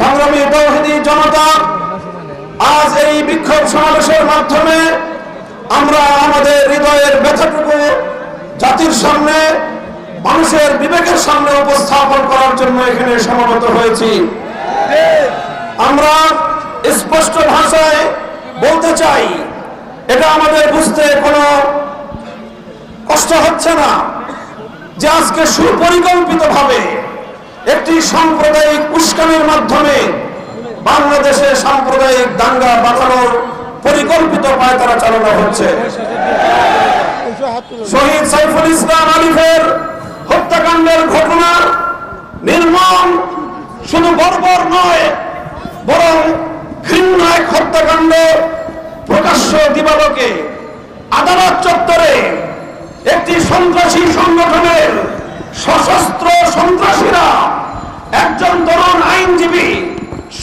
সংগ্রামী তৌহিদি জনতা, আজ এই বিক্ষোভ সমাবেশের মাধ্যমে আমরা আমাদের হৃদয়ের ব্যথাটুকু জাতির সামনে, মানুষের বিবেকের সামনে উপস্থাপন করার জন্য এখানে সমাবেত হয়েছি। আমরা স্পষ্ট ভাষায় বলতে চাই, এটা আমাদের বুঝতে কোনো কষ্ট হচ্ছে না যে আজকে সুপরিকল্পিতভাবে একটি সাম্প্রদায়িক উস্কানির মাধ্যমে বাংলাদেশে সাম্প্রদায়িক দাঙ্গা বাঁচানোর পরিকল্পিত পায়তারা চালানো হচ্ছে। শহীদ সাইফুল ইসলাম আলিফের হত্যাকাণ্ডের ঘটনা নির্মম, শুধু বর্বর নয়, বরং ঘৃণ্য এক হত্যাকাণ্ড প্রকাশ্য দিবালোকে আদালত চত্বরে একটি সন্ত্রাসী সংগঠনের সশস্ত্র সন্ত্রাসীরা একজন তরুণ আইনজীবী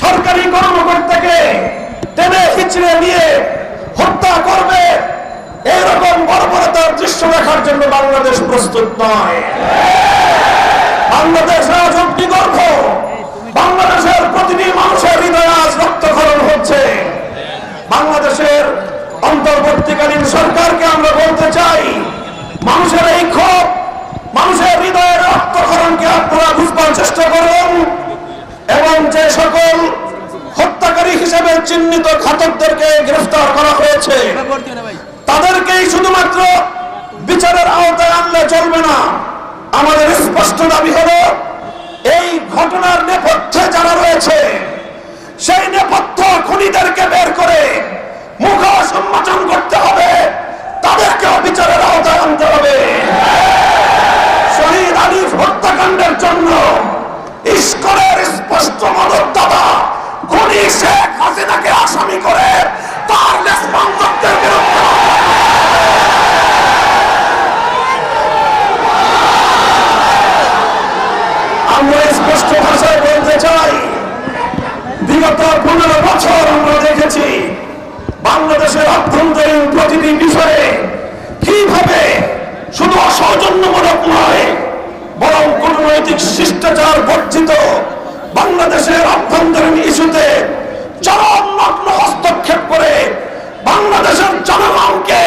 সরকারি কর্মকর্তাকে টেনে হিচড়ে নিয়ে হত্যা করবে, এরকম বর্বরতার দৃশ্য দেখার জন্য বাংলাদেশ প্রস্তুত নয়। বাংলাদেশ আজ অগ্নিগর্ভ বাংলাদেশের প্রতিটি মানুষের হৃদয় আজ রক্তক্ষরণ হচ্ছে। বাংলাদেশের অন্তর্বর্তীকালীন সরকারকে আমরা বলতে চাই মানুষের এই ক্ষোভ মানুষের হৃদয়ের রক্তক্ষরণকে আপনারা বুঝবার চেষ্টা করুন এবং যে সকল হত্যাকারী হিসেবে চিহ্নিত ঘাতকদেরকে গ্রেফতার করা হয়েছে তাদেরকেই শুধুমাত্র বিচারের আওতায় আনলে চলবে না আমাদের স্পষ্ট দাবি হলো এই ঘটনার নেপথ্যে যারা রয়েছে সেই নেপথ্য খুনিদেরকে বের করে মুখ সম্মাচন করতে হবে তাদেরকে বিচারের আওতায় আনতে হবে শহীদ আলিফ হত্যাকাণ্ডের জন্য ইস্করের স্পষ্ট মদত দাদা খুনি শেখ হাসিনাকে আসামি করে তার লেসপন্দকদের বিরুদ্ধে আমরা স্পষ্ট ভাষায় বলতে চাই বিগত পনেরো বছর আমরা দেখেছি বাংলাদেশের অভ্যন্তরীণ প্রতিটি বিষয়ে কীভাবে শুধু অসৌজন্যমূলক নয় বরং কূটনৈতিক শিষ্টাচার বর্জিত বাংলাদেশের অভ্যন্তরীণ ইস্যুতে চরম নগ্ন হস্তক্ষেপ করে বাংলাদেশের জনগণকে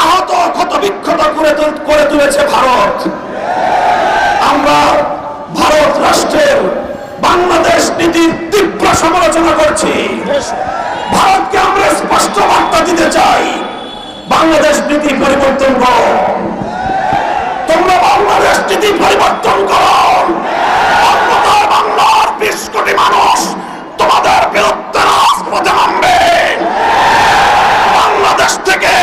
আহত ক্ষত বিক্ষত করে করে তুলেছে ভারত। আমরা ভারত রাষ্ট্রের বাংলাদেশ নীতির তীব্র সমালোচনা করছি। ভারতকে আমরা স্পষ্ট বার্তা দিতে চাই। বাংলাদেশ নীতি পরিবর্তন করো বাংলাদেশ নীতি পরিবর্তন করো অন্যথায় বাংলার বিশ কোটি মানুষ তোমাদের বিরুদ্ধে রাজপথে নামবে। বাংলাদেশ থেকে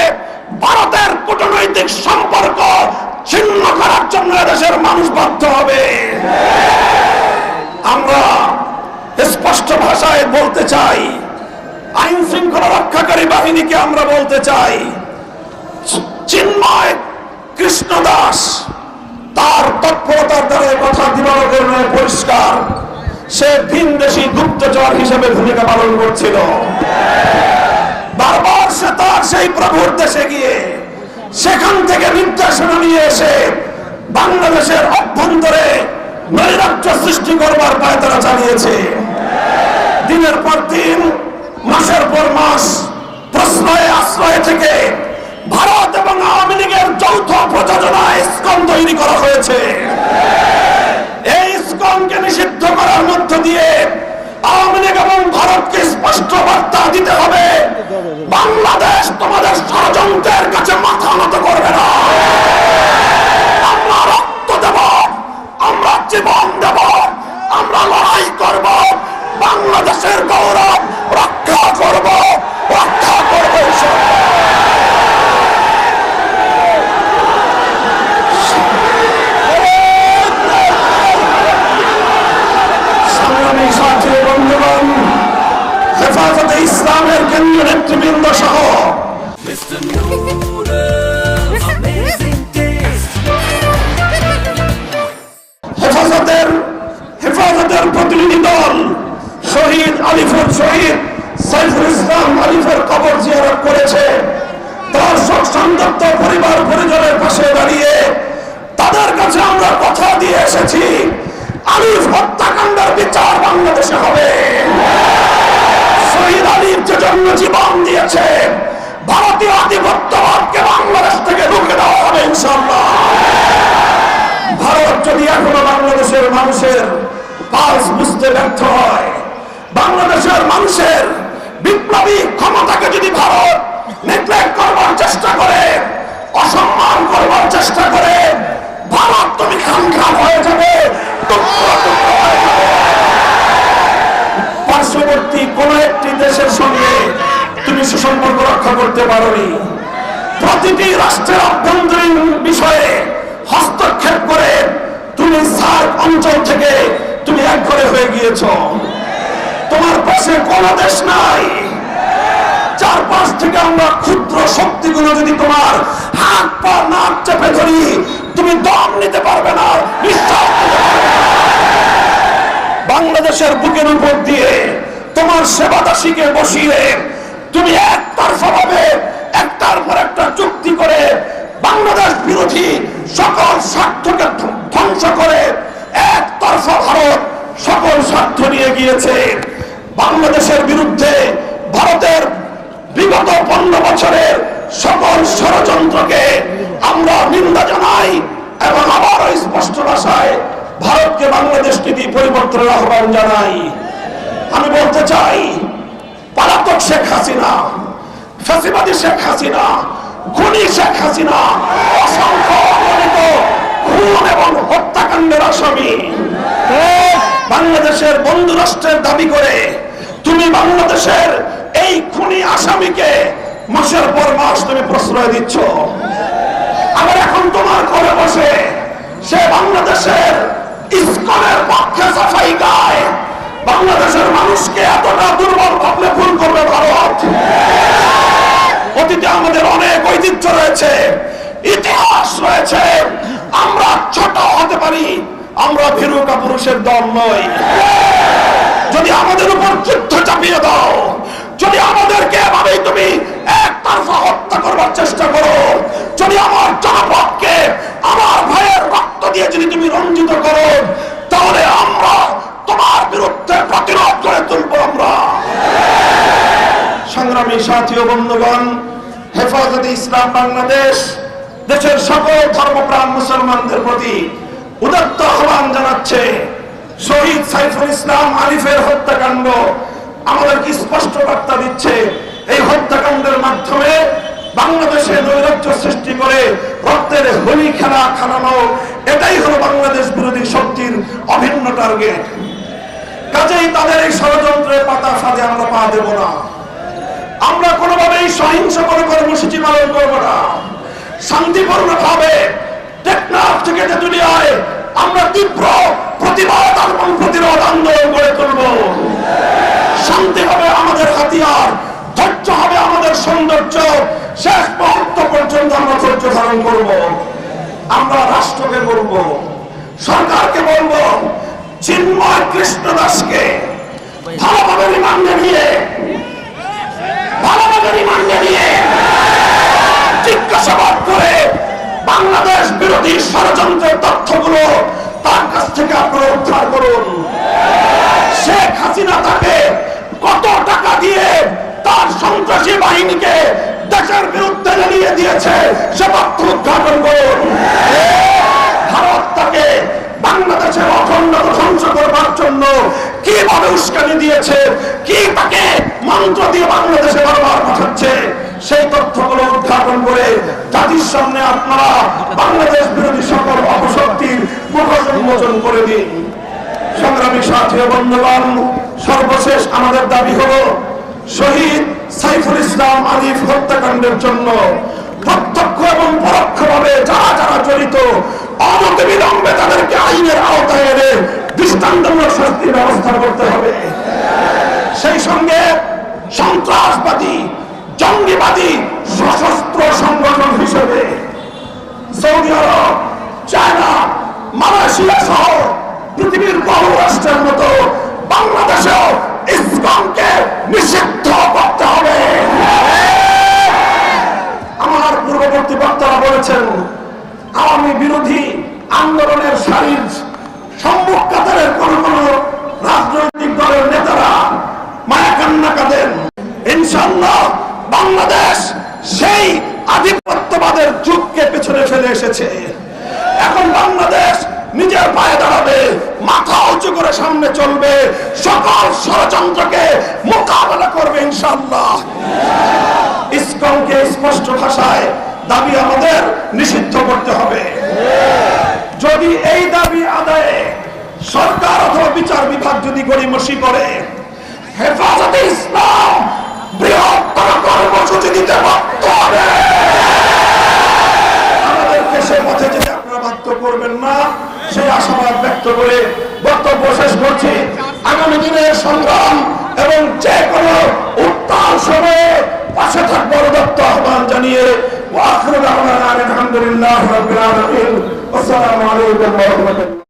ভারতের কূটনৈতিক সম্পর্ক ছিন্ন করার জন্য দেশের মানুষ বাধ্য হবে। আমরা স্পষ্ট ভাষায় বলতে চাই, আইন শৃঙ্খলা রক্ষাকারী বাহিনীকে আমরা বলতে চাই, চিন্ময় কৃষ্ণ দাস তার তৎপরতার দ্বারা কথা দিবালকের নয়, পরিষ্কার। সে ভিনদেশি গুপ্তচর হিসেবে ভূমিকা পালন করছিল। বারবার সে তার সেই প্রভুর দেশে গিয়ে সেখান থেকে নির্দেশনা নিয়ে এসে বাংলাদেশের অভ্যন্তরে নৈরাজ্য সৃষ্টি করবার পায়তারা চালিয়েছে। দিনের পর দিন, মাসের পর মাস, প্রশ্রয়ে, আশ্রয় থেকে ভারত এবং আওয়ামী লীগের যৌথ প্রযোজনায় ইস্কন তৈরি করা হয়েছে। এই ইস্কনকে নিষিদ্ধ করার মধ্য দিয়ে আওয়ামী লীগ এবং ভারতকে স্পষ্ট বার্তা দিতে হবে, বাংলাদেশ তোমাদের ষড়যন্ত্রের কাছে মাথা নত করবে না আমরা রক্ত দেব আমরা জীবন দেব আমরা লড়াই করব বাংলাদেশের গৌরব রক্ষা করব রক্ষা করব সংগ্রামী সাথী বন্ধুগণ হেফাজতে ইসলামের কেন্দ্রীয় নেতৃবৃন্দ সহ. হেফাজতের হেফাজতের প্রতিনিধি দল শহীদ আলিফুর শহীদ সাইফুল ইসলাম আলিফের কবর জিয়ারত করেছে। তার শোক সন্তপ্ত পরিবার পরিজনের পাশে দাঁড়িয়ে তাদের কাছে আমরা কথা দিয়ে এসেছি আলিফ হত্যাকাণ্ডের বিচার বাংলাদেশে হবে। জন্য জীবন দিয়েছে। ভারতীয় আধিপত্যবাদকে বাংলাদেশ থেকে রুখে দেওয়া হবে ইনশাল্লাহ ভারত যদি এখনও বাংলাদেশের মানুষের পালস বুঝতে ব্যর্থ হয়, বাংলাদেশের মানুষের বিপ্লবী ক্ষমতাকে যদি ভারত নেগলেক্ট করবার চেষ্টা করে, অসম্মান করবার চেষ্টা করে, ভারত তুমি খান খান হয়ে যাবে হয়ে যাবে। রক্ষা করতে পারোনি। প্রতিটি রাষ্ট্রের অভ্যন্তরীণ বিষয়ে হস্তক্ষেপ করে তুমি সার্ক অঞ্চল থেকে তুমি এক ঘরে হয়ে গিয়েছ। তোমার পাশে কোন দেশ নাই। চারপাশ থেকে আমরা ক্ষুদ্র শক্তিগুলো যদি তোমার হাত পা চেপে ধরি, তুমি দম নিতে পারবে না বিশ্বাস। বাংলাদেশের বুকের উপর দিয়ে তোমার সেবাদাসীকে বসিয়ে তুমি একতরফা স্বভাবে একটার পর একটা চুক্তি করে বাংলাদেশ বিরোধী সকল স্বার্থকে ধ্বংস করে একতরফা ভারত সকল স্বার্থ নিয়ে গিয়েছে। বাংলাদেশের বিরুদ্ধে ভারতের বিগত পনেরো বছরের সকল ষড়যন্ত্রকে আমরা নিন্দা জানাই এবং আবারও স্পষ্ট ভাষায় ভারতকে বাংলাদেশ নীতি পরিবর্তনের আহ্বান জানাই। আমি বলতে চাই পালাতক শেখ হাসিনা, ফ্যাসিবাদী শেখ হাসিনা, খুনি শেখ হাসিনা, অসংখ্য অগণিত খুন এবং হত্যাকাণ্ডের আসামি। বাংলাদেশের বন্ধু রাষ্ট্রের দাবি করে তুমি বাংলাদেশের এই খুনি আসামিকে মাসের পর মাস তুমি প্রশ্রয় দিচ্ছ। আবার এখন তোমার ঘরে বসে সে বাংলাদেশের ইস্কনের পক্ষে সাফাই গায় বাংলাদেশের মানুষকে এতটা দুর্বল ভাবলে ভুল করবে ভারত অতীতে আমাদের অনেক ঐতিহ্য রয়েছে, ইতিহাস রয়েছে। আমরা ছোট হতে পারি, আমরা ভীরুকা পুরুষের দল নই। যদি আমাদের উপর যুদ্ধ চাপিয়ে দাও, যদি আমাদেরকে এভাবেই তুমি একতরফা হত্যা করবার চেষ্টা করো, যদি আমার জনপদকে আমার ভাইয়ের রক্ত দিয়ে যদি তুমি রঞ্জিত করো, তাহলে আমরা তোমার বিরুদ্ধে প্রতিরোধ করে তুলবো আমরা। সংগ্রামী সাথী ও বন্ধুগণ, হেফাজতে ইসলাম বাংলাদেশ, দেশের সকল ধর্মপ্রাণ মুসলমানদের প্রতি উদাত্ত আহ্বান জানাচ্ছে, শহীদ সাইফুল ইসলাম আলিফের হত্যাকাণ্ড। আমাদেরকে স্পষ্ট বার্তা দিচ্ছে, এই হত্যাকাণ্ডের মাধ্যমে বাংলাদেশে নৈরাজ্য সৃষ্টি করে রক্তের হোলি খেলা খেলানো এটাই হলো বাংলাদেশ বিরোধী শক্তির অভিন্ন টার্গেট কাজেই তাদের এই ষড়যন্ত্রের পাতা ফাঁদে আমরা পা দেব না। আমরা কোনোভাবেই সহিংস কোনো কর্মসূচি পালন করব না। শান্তিপূর্ণ ভাবে টেকনাফ থেকে আমরা তীব্র প্রতিবাদ এবং প্রতিরোধ আন্দোলন গড়ে তুলব। শান্তি হবে আমাদের হাতিয়ার, ধৈর্য হবে আমাদের সৌন্দর্য। শেষ মুহূর্ত পর্যন্ত আমরা ধৈর্য ধারণ করব। আমরা রাষ্ট্রকে বলব সরকারকে বলব চিন্ময় কৃষ্ণ দাসকে ভালোভাবে রিমান্ডে নিয়ে, ভালোভাবে রিমান্ডে নিয়ে জিজ্ঞাসাবাদ করে বাংলাদেশ বিরোধী ষড়যন্ত্রের তথ্যগুলো তার কাছ থেকে আপনারা উদ্ধার করুন। শেখ হাসিনা তাকে কত টাকা দিয়ে তার সন্ত্রাসী বাহিনীকে দেশের বিরুদ্ধে জ্বালিয়ে দিয়েছে, সে তথ্য উদ্ঘাটন করুন। সংগ্রামী সাথী বন্ধুগণ, সর্বশেষ আমাদের দাবি হলো শহীদ সাইফুল ইসলাম আলিফ হত্যাকাণ্ডের জন্য প্রত্যক্ষ এবং পরোক্ষভাবে যারা যারা জড়িত, অনতি বিলম্বে তাদেরকে আইনের আওতায় এনে দৃষ্টান্তমূলক শাস্তির ব্যবস্থা করতে হবে। সেই সঙ্গে সন্ত্রাসবাদী, জঙ্গিবাদী, সশস্ত্র সংগঠন হিসেবে সৌদি আরব চায়না মালয়েশিয়া সহ পৃথিবীর বহু রাষ্ট্রের মতো বাংলাদেশেও ইসলামকে নিষিদ্ধ করতে হবে আমার পূর্ববর্তী বক্তারা বলেছেন আওয়ামী বিরোধী আন্দোলনের সারির সম্মুখ কাতারের কোন কোন রাজনৈতিক দলের নেতারা মায়া কান্না কাঁদেন ইনশা তুলবে সকল ষড়যন্ত্রকে স্পষ্ট ভাষায় দাবি আমাদের নিষিদ্ধ করতে হবে। যদি এই দাবি আদায়ে সরকার অথবা বিচার বিভাগ যদি গড়িমসি করে, হেফাজতে ইসলাম বৃহত্তর কর্মসূচি দিতে বাধ্য হবে। পথে আপনারা বাধ্য করবেন না, সেই আশাবাদ ব্যক্ত করে বক্তব্য শেষ করছি। আগামী দিনের সংগ্রাম এবং যে কোনো উত্তাল সময়ে পাশে থাকবার দত্ত আহ্বান জানিয়ে আলহামদুলিল্লাহ আসসালামু আলাইকুম